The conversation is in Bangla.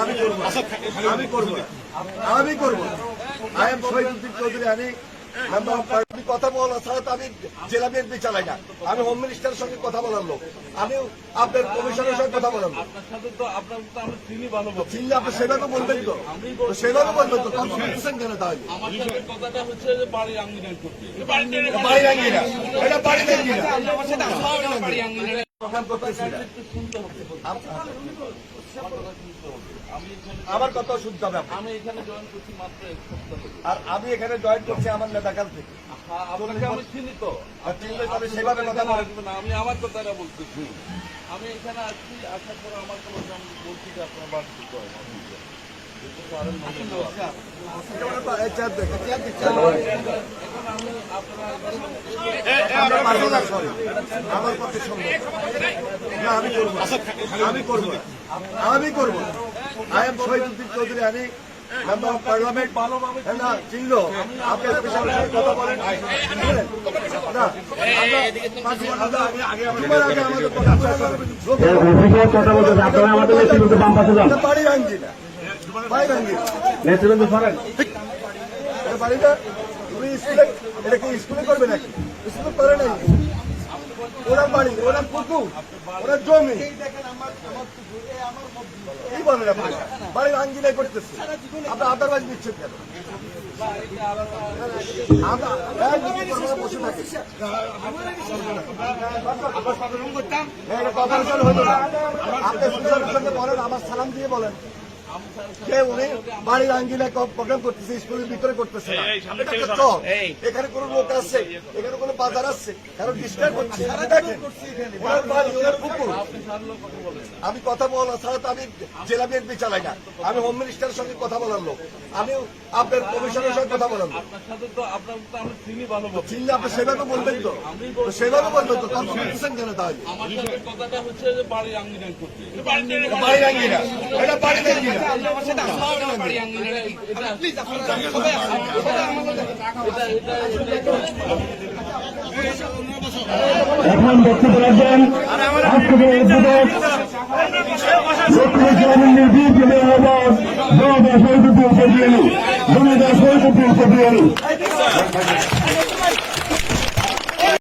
আমি করব আমি করব আমি করব আই এম শহীদুদ্দিন চৌধুরী আমি কথা বলা ছাড়া তো আমি জেলা বিএনপি চালাই না। আমি হোম মিনিস্টারের সঙ্গে কথা বলার লোক। আমি আপনার কমিশনের সঙ্গে কথা বলার লোক। চিনলে আপনি সেভাবে বলবেন তো। সেভাবে বলবেন তো। তখন কেন তাহলে? বাড়ি না এটা বাড়ি না করতেছি না শুনতে হবে আমি এখানে আমার কথা শুনতে হবে আমি এখানে জয়েন করছি মাত্র এক সপ্তাহ আর আমি এখানে জয়েন করছি আমার নেতা কাল থেকে আপনাকে আমি চিনি তো। তবে সেভাবে কথা না, আমি আমার কথাটা বলতেছি। আমি এখানে আসছি আসার পর আমার কোনো আমি বলছি যে আপনার বাড়ি দিতে হয় না যেহেতু পারেন না, কিন্তু এই চেয়ার দেখে, চেয়ার দিচ্ছে। এখন আমি আপনার আমরা পারব না, sorry। আমার পক্ষে সম্ভব। না আমি করব আমি করব করব আই এম শহীদুদ্দিন চৌধুরী আমি মেম্বার অফ পার্লামেন্ট না চিনলো আপনি অফিসারের কথা বলেন না, অফিসের আপনারা আমাদের নেতৃত্ব বাম পাশে যান বাড়ি ভাঙ্গি না বাড়ি ভাঙ্গি না সরেন বাড়িটা তুমি স্কুলে এটা কি স্কুলে করবে নাকি স্কুল করে নাই বাড়ি পুকুর জমি। বাড়ির আঙ্গিনায় করতেছে। আপনি আদারওয়াইজ দিচ্ছেন কেন। হ্যাঁ, বলেন আমার সালাম দিয়ে বলেন। যে উনি? বাড়ির আঙ্গিনায় প্রোগ্রাম করতেছে স্কুলের ভিতরে করতেছে না। এটা একটা চক। এখানে কোনো লোক আছে? এখানে কোনো বাজার আছে? কারণ ডিস্টার্ব করছে দেখেন, ওনার বাড়ি ওনার পুকুর। আমি কথা বলা ছাড়া তো আমি জেলা বিএনপি চালাই না। আমি হোম মিনিস্টারের সঙ্গে কথা বলার লোক। আমি আপনার কমিশনের সঙ্গে কথা বলার লোক। আপনার সাথে তো আপনার তো আমি চিনি চিনলে আপনি সেভাবে বলবেন তো। তো সেভাবে বলবেন তো। তখন শুনতেছেন কেন তাহলে? আমার সাথে কথাটা হচ্ছে যে বাড়ি আঙ্গিনাল করতে। বাড়ি ভাঙ্গি এটা বাড়ি ভাঙ্গি এখন বক্তব্য রাখবেন। আজকে উদ্বোধক লক্ষ্মী চেয়ারম্যানের বিএনপি আহ্বান জনতা সৈকতি উপজেলি, জনতা সৈকতি উপজেলি।